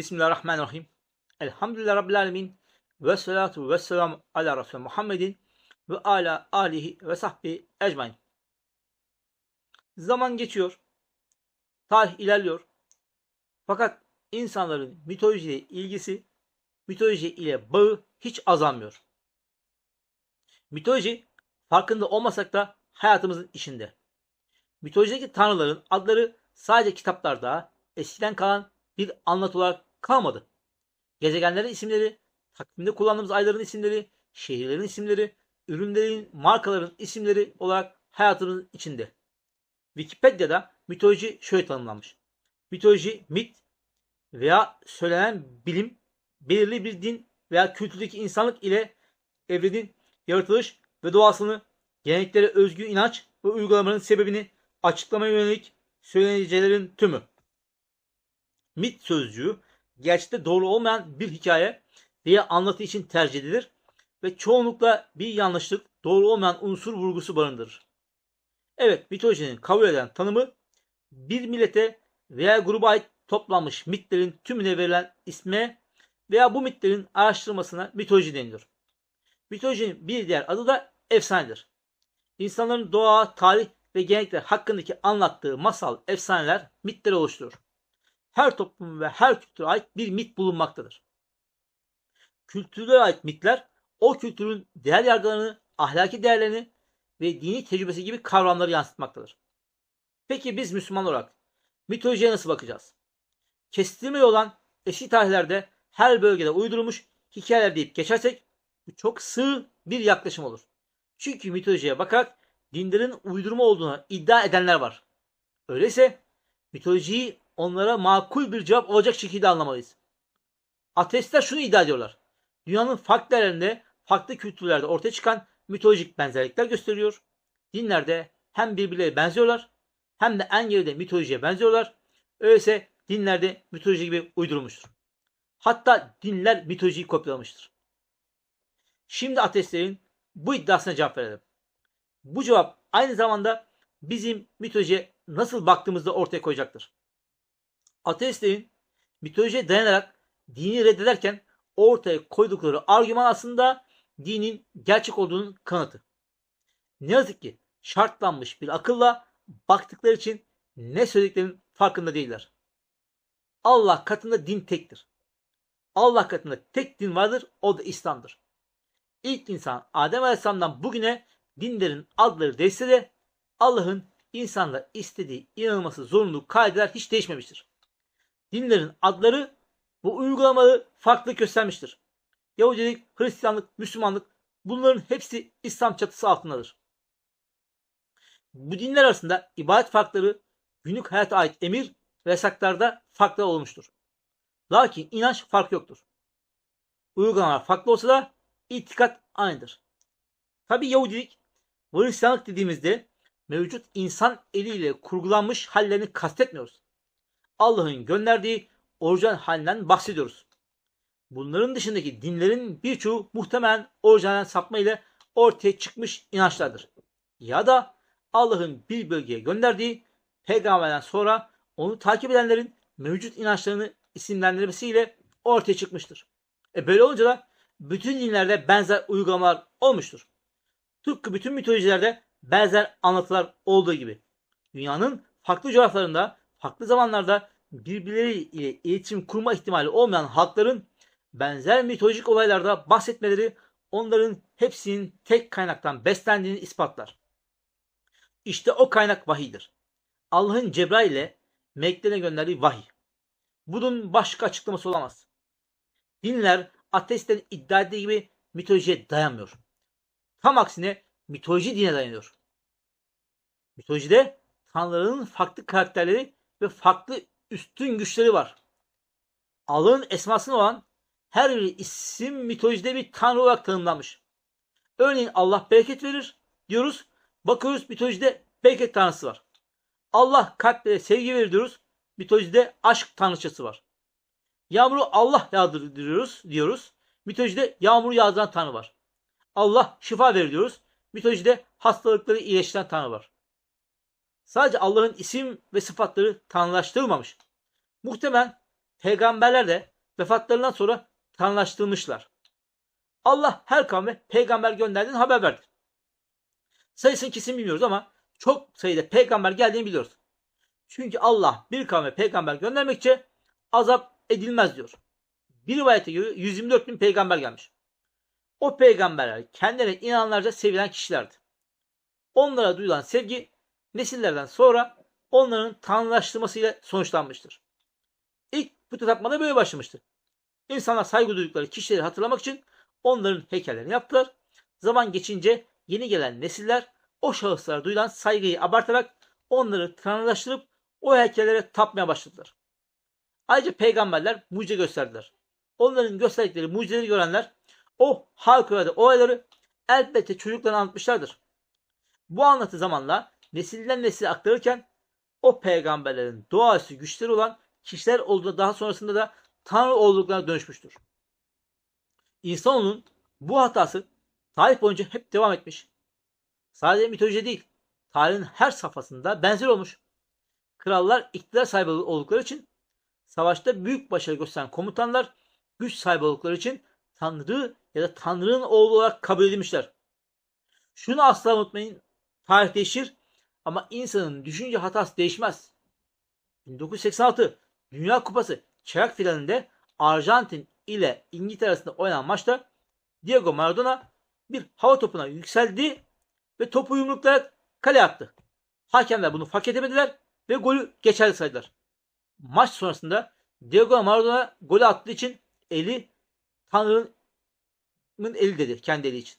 Bismillahirrahmanirrahim. Elhamdülillah Rabbil Alemin. Ve salatu ve selamu ala Resulü Muhammedin ve ala alihi ve sahbihi ecmain. Zaman geçiyor. Tarih ilerliyor. Fakat insanların mitolojiye ilgisi, mitoloji ile bağı hiç azalmıyor. Mitoloji farkında olmasak da hayatımızın içinde. Mitolojideki tanrıların adları sadece kitaplarda eskiden kalan bir anlatı olarak kalmadı. Gezegenlerin isimleri, takvimde kullandığımız ayların isimleri, şehirlerin isimleri, ürünlerin, markaların isimleri olarak hayatımızın içinde. Wikipedia'da mitoloji şöyle tanımlanmış. Mitoloji, mit veya söylenen bilim, belirli bir din veya kültürdeki insanlık ile evrenin yaratılış ve doğasını, geleneklere özgü inanç ve uygulamaların sebebini açıklamaya yönelik söylenecelerin tümü. Mit sözcüğü gerçekte doğru olmayan bir hikaye veya anlatı için tercih edilir ve çoğunlukla bir yanlışlık, doğru olmayan unsur vurgusu barındırır. Evet, mitolojinin kabul eden tanımı bir millete veya gruba ait toplanmış mitlerin tümüne verilen isme veya bu mitlerin araştırmasına mitoloji denilir. Mitolojinin bir diğer adı da efsanedir. İnsanların doğa, tarih ve gelenekler hakkındaki anlattığı masal, efsaneler mitleri oluşturur. Her toplum ve her kültüre ait bir mit bulunmaktadır. Kültürlere ait mitler o kültürün değer yargılarını, ahlaki değerlerini ve dini tecrübesi gibi kavramları yansıtmaktadır. Peki biz Müslüman olarak mitolojiye nasıl bakacağız? Kestirme olan eski tarihlerde her bölgede uydurulmuş hikayeler deyip geçersek bu çok sığ bir yaklaşım olur. Çünkü mitolojiye bakarak dinlerin uydurma olduğunu iddia edenler var. Öyleyse mitolojiyi onlara makul bir cevap olacak şekilde anlamalıyız. Ateistler şunu iddia ediyorlar. Dünyanın farklı yerlerinde, farklı kültürlerde ortaya çıkan mitolojik benzerlikler gösteriyor. Dinlerde hem birbirlerine benziyorlar hem de en geride mitolojiye benziyorlar. Öyleyse dinlerde mitoloji gibi uydurulmuştur. Hatta dinler mitolojiyi kopyalamıştır. Şimdi ateistlerin bu iddiasına cevap verelim. Bu cevap aynı zamanda bizim mitolojiye nasıl baktığımızda ortaya koyacaktır. Ateistlerin mitolojiye dayanarak dini reddederken ortaya koydukları argüman aslında dinin gerçek olduğunun kanıtı. Ne yazık ki şartlanmış bir akılla baktıkları için ne söylediklerinin farkında değiller. Allah katında din tektir. Allah katında tek din vardır, o da İslam'dır. İlk insan Adem Aleyhisselam'dan bugüne dinlerin adları değişse de Allah'ın insanla istediği inanılması zorunlu kaideler hiç değişmemiştir. Dinlerin adları bu uygulamaları farklı göstermiştir. Yahudilik, Hristiyanlık, Müslümanlık bunların hepsi İslam çatısı altındadır. Bu dinler arasında ibadet farkları günlük hayata ait emir ve yasaklarda farklı olmuştur. Lakin inanç fark yoktur. Uygulamalar farklı olsa da itikat aynıdır. Tabi Yahudilik Hristiyanlık dediğimizde mevcut insan eliyle kurgulanmış hallerini kastetmiyoruz. Allah'ın gönderdiği orijinal halinden bahsediyoruz. Bunların dışındaki dinlerin birçoğu muhtemelen orijinal sapma ile ortaya çıkmış inançlardır. Ya da Allah'ın bir bölgeye gönderdiği peygamberden sonra onu takip edenlerin mevcut inançlarını isimlendirmesiyle ortaya çıkmıştır. E böyle olunca da bütün dinlerde benzer uygulamalar olmuştur. Tıpkı bütün mitolojilerde benzer anlatılar olduğu gibi. Dünyanın farklı coğrafyalarında, farklı zamanlarda birbirleriyle iletişim kurma ihtimali olmayan halkların benzer mitolojik olaylarda bahsetmeleri onların hepsinin tek kaynaktan beslendiğini ispatlar. İşte o kaynak vahiydir. Allah'ın Cebrail ile meleklerine gönderdiği vahiy. Bunun başka açıklaması olamaz. Dinler ateistlerin iddia ettiği gibi mitolojiye dayanmıyor. Tam aksine mitoloji dine dayanıyor. Mitolojide tanrıların farklı karakterleri ve farklı üstün güçleri var. Allah'ın esmasına olan her bir isim mitolojide bir tanrı olarak tanımlanmış. Örneğin Allah bereket verir diyoruz. Bakıyoruz mitolojide bereket tanrısı var. Allah kalplere sevgi verir diyoruz. Mitolojide aşk tanrıçası var. Yağmuru Allah yağdırıyoruz diyoruz. Mitolojide yağmuru yağdıran tanrı var. Allah şifa verir diyoruz. Mitolojide hastalıkları iyileştiren tanrı var. Sadece Allah'ın isim ve sıfatları tanrılaştırılmamış. Muhtemelen peygamberler de vefatlarından sonra tanrılaştırılmışlar. Allah her kavme peygamber gönderdiğini haber verdi. Sayısını kesin bilmiyoruz ama çok sayıda peygamber geldiğini biliyoruz. Çünkü Allah bir kavme peygamber göndermekçe azap edilmez diyor. Bir rivayete göre 124 bin peygamber gelmiş. O peygamberler kendilerine inananlarca sevilen kişilerdi. Onlara duyulan sevgi nesillerden sonra onların tanrılaştırmasıyla sonuçlanmıştır. İlk puta tapmada böyle başlamıştı. İnsanlar saygı duydukları kişileri hatırlamak için onların heykellerini yaptılar. Zaman geçince yeni gelen nesiller o şahıslara duyulan saygıyı abartarak onları tanrılaştırıp o heykellere tapmaya başladılar. Ayrıca peygamberler mucize gösterdiler. Onların gösterdikleri mucizeleri görenler o harikulade olayları elbette çocuklarına anlatmışlardır. Bu anlatı zamanla nesilden nesile aktarırken o peygamberlerin doğaüstü güçleri olan kişiler olduğunda daha sonrasında da Tanrı olduklarına dönüşmüştür. İnsanoğlunun bu hatası tarih boyunca hep devam etmiş. Sadece mitoloji değil, tarihin her safhasında benzer olmuş. Krallar iktidar sahibi oldukları için savaşta büyük başarı gösteren komutanlar güç sahibi oldukları için Tanrı ya da Tanrı'nın oğlu olarak kabul edilmişler. Şunu asla unutmayın. Tarih değişir ama insanın düşünce hatası değişmez. 1986 Dünya Kupası çayak finalinde Arjantin ile İngiltere arasında oynanan maçta Diego Maradona bir hava topuna yükseldi ve topu yumruklayarak kale attı. Hakemler bunu fark edemediler ve golü geçerli saydılar. Maç sonrasında Diego Maradona golü attığı için eli Tanrı'nın eli dedi kendi eli için.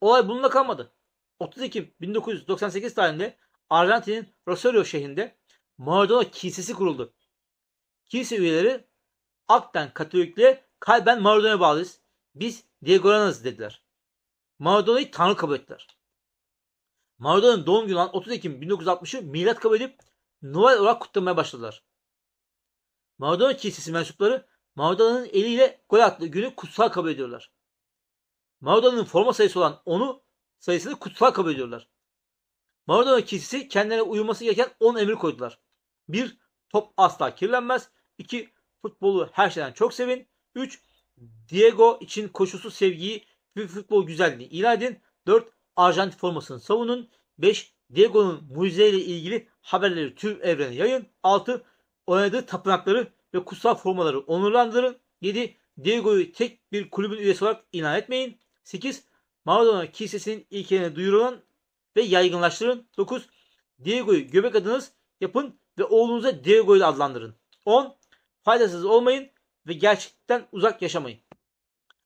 Olay bununla kalmadı. 30 Ekim 1998 tarihinde Arjantin'in Rosario şehrinde Maradona Kilisesi kuruldu. Kilise üyeleri akten Katolikliğe kalben Maradona'ya bağlıyız. Biz Diego'lanız dediler. Maradona'yı Tanrı kabul ettiler. Maradona'nın doğum günü olan 30 Ekim 1960'ı milat kabul edip Noel olarak kutlamaya başladılar. Maradona Kilisesi mensupları Maradona'nın eliyle gol attığı günü kutsal kabul ediyorlar. Maradona'nın forma sayısı olan onu sayısını kutsal kabul ediyorlar. Maradona Kilisesi kendilerine uyuması gereken 10 emir koydular. 1. Top asla kirlenmez. 2. Futbolu her şeyden çok sevin. 3. Diego için koşulsuz sevgiyi ve futbol güzelliğini ilan edin. 4. Arjantin formasını savunun. 5. Diego'nun mucizeyle ilgili haberleri tüm evrene yayın. 6. Oynadığı tapınakları ve kutsal formaları onurlandırın. 7. Diego'yu tek bir kulübün üyesi olarak ilan etmeyin. 8. Maradona kilisesinin ilkelerini duyurun ve yaygınlaştırın. 9. Diego'yu göbek adınız yapın ve oğlunuza Diego'yu adlandırın. 10. Faydasız olmayın ve gerçekten uzak yaşamayın.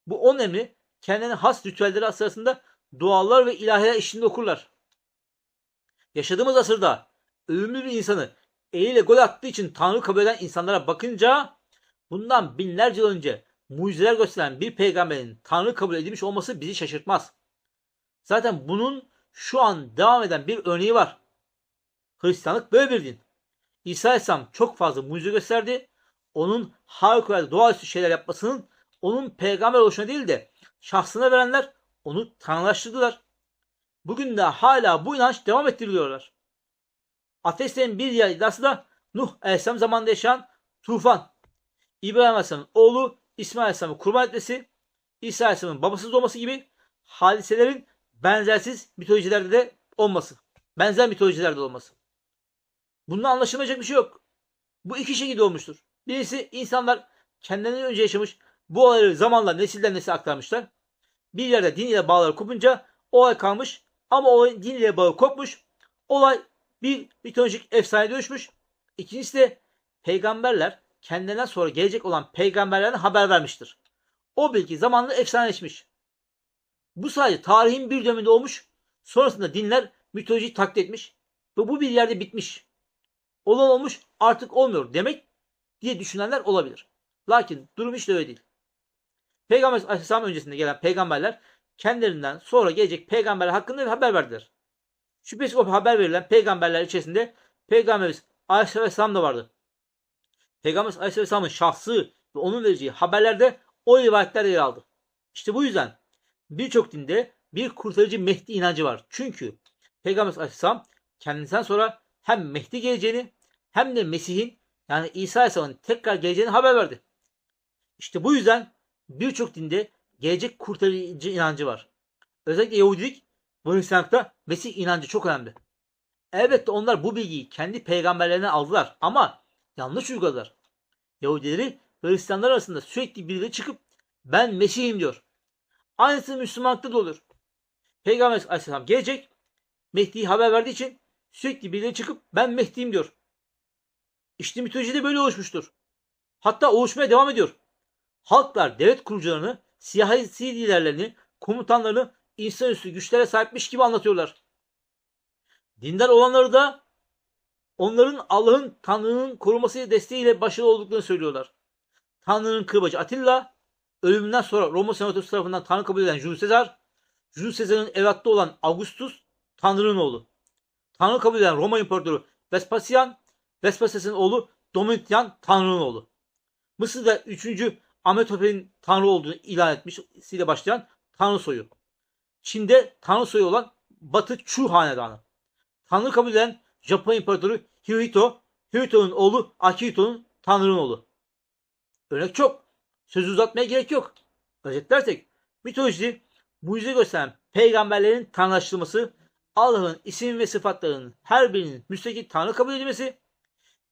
Bu 10 emri kendine has ritüelleri sırasında dualar ve ilahiler eşliğinde okurlar. Yaşadığımız asırda ölümlü bir insanı eliyle gol attığı için Tanrı kabul eden insanlara bakınca bundan binlerce yıl önce mucizeler gösteren bir peygamberin Tanrı kabul edilmiş olması bizi şaşırtmaz. Zaten bunun şu an devam eden bir örneği var. Hristiyanlık böyle bir din. İsa Aleyhisselam çok fazla mucize gösterdi. Onun harikulade doğaüstü şeyler yapmasının onun peygamber oluşuna değil de şahsına verenler onu tanrılaştırdılar. Bugün de hala bu inanç devam ettiriliyorlar. Ateistlerin bir diğer iddiası da Nuh Aleyhisselam zamanında yaşayan tufan. İbrahim Aleyhisselam'ın oğlu İsmail Aleyhisselam'ı kurban etmesi, İsa Aleyhisselam'ın babasız olması gibi hadiselerin benzersiz mitolojilerde de olması. Benzer mitolojilerde olması. Bunda anlaşılmayacak bir şey yok. Bu iki şekilde olmuştur. Birisi insanlar kendilerinden önce yaşamış bu olayları zamanla nesilden nesile aktarmışlar. Bir yerde din ile bağları kopunca olay kalmış ama olayın din ile bağı kopmuş. Olay bir mitolojik efsane dönüşmüş. İkincisi de peygamberler kendilerinden sonra gelecek olan peygamberlerden haber vermiştir. O bilgi zamanla efsaneleşmiş. Bu sadece tarihin bir döneminde olmuş. Sonrasında dinler mitolojiyi taklit etmiş. Ve bu bir yerde bitmiş. Olan olmuş artık olmuyor demek diye düşünenler olabilir. Lakin durum işte öyle değil. Peygamber Aleyhisselam öncesinde gelen peygamberler kendilerinden sonra gelecek peygamberler hakkında bir haber verdiler. Şüphesiz o haber verilen peygamberler içerisinde Peygamberimiz Aleyhisselam da vardı. Peygamber Aleyhisselam'ın şahsı ve onun vereceği haberlerde o rivayetler yer aldı. İşte bu yüzden birçok dinde bir kurtarıcı Mehdi inancı var. Çünkü Peygamber Aleyhisselam kendisinden sonra hem Mehdi geleceğini hem de Mesih'in yani İsa Aleyhisselam'ın tekrar geleceğini haber verdi. İşte bu yüzden birçok dinde gelecek kurtarıcı inancı var. Özellikle Yahudilik ve Hristiyanlıkta Mesih inancı çok önemli. Elbette onlar bu bilgiyi kendi peygamberlerine aldılar ama yanlış uyguladılar. Yahudileri Hristiyanlar arasında sürekli birileri çıkıp ben Mesih'im diyor. Aynısı Müslümanlıkta da olur. Peygamber Aleyhisselam gelecek. Mehdi'yi haber verdiği için sürekli birileri çıkıp ben Mehdi'yim diyor. İşte mitoloji de böyle oluşmuştur. Hatta oluşmaya devam ediyor. Halklar devlet kurucularını, siyasi liderlerini, komutanlarını insanüstü güçlere sahipmiş gibi anlatıyorlar. Dindar olanları da onların Allah'ın Tanrı'nın koruması desteğiyle başarılı olduklarını söylüyorlar. Tanrı'nın kırbacı Atilla, ölümünden sonra Roma senatosu tarafından Tanrı kabul edilen Julius Caesar, Julius Caesar'ın evlatlı olan Augustus, Tanrı'nın oğlu. Tanrı kabul edilen Roma İmparatoru Vespasian, Vespasian'ın oğlu Domitian, Tanrı'nın oğlu. Mısır'da 3. Amenhotep'in Tanrı olduğunu ilan etmesiyle başlayan Tanrı soyu. Çin'de Tanrı soyu olan Batı Chu Hanedanı. Tanrı kabul eden Japon İmparatoru Hirohito, Hirohito'nun oğlu Akihito'nun Tanrı'nın oğlu. Örnek çok. Sözü uzatmaya gerek yok. Özetlersek mitoloji mucize gösteren peygamberlerin tanrılaştırılması, Allah'ın isim ve sıfatlarının her birinin müstakil tanrı kabul edilmesi,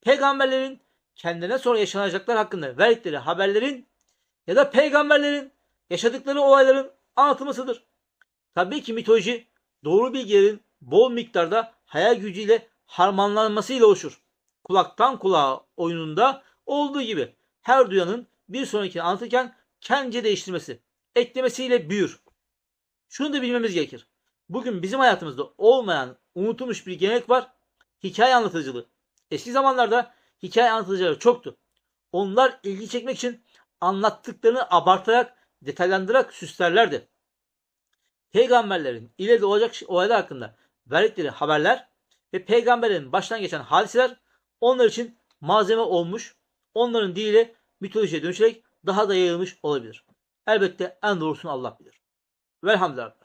peygamberlerin kendine sonra yaşanacaklar hakkında verdikleri haberlerin ya da peygamberlerin yaşadıkları olayların anlatılmasıdır. Tabii ki mitoloji doğru bilgilerin bol miktarda hayal gücüyle harmanlanmasıyla oluşur. Kulaktan kulağa oyununda olduğu gibi her duyanın bir sonrakini anlatırken kendince değiştirmesi, eklemesiyle büyür. Şunu da bilmemiz gerekir. Bugün bizim hayatımızda olmayan, unutulmuş bir gelenek var. Hikaye anlatıcılığı. Eski zamanlarda hikaye anlatıcıları çoktu. Onlar ilgi çekmek için anlattıklarını abartarak, detaylandırarak süslerlerdi. Peygamberlerin ileride olacak olaylar hakkında verdikleri haberler ve peygamberlerin baştan geçen hadiseler onlar için malzeme olmuş, onların diliyle mitolojiye dönüşerek daha da yayılmış olabilir. Elbette en doğrusunu Allah bilir. Velhamdülillah.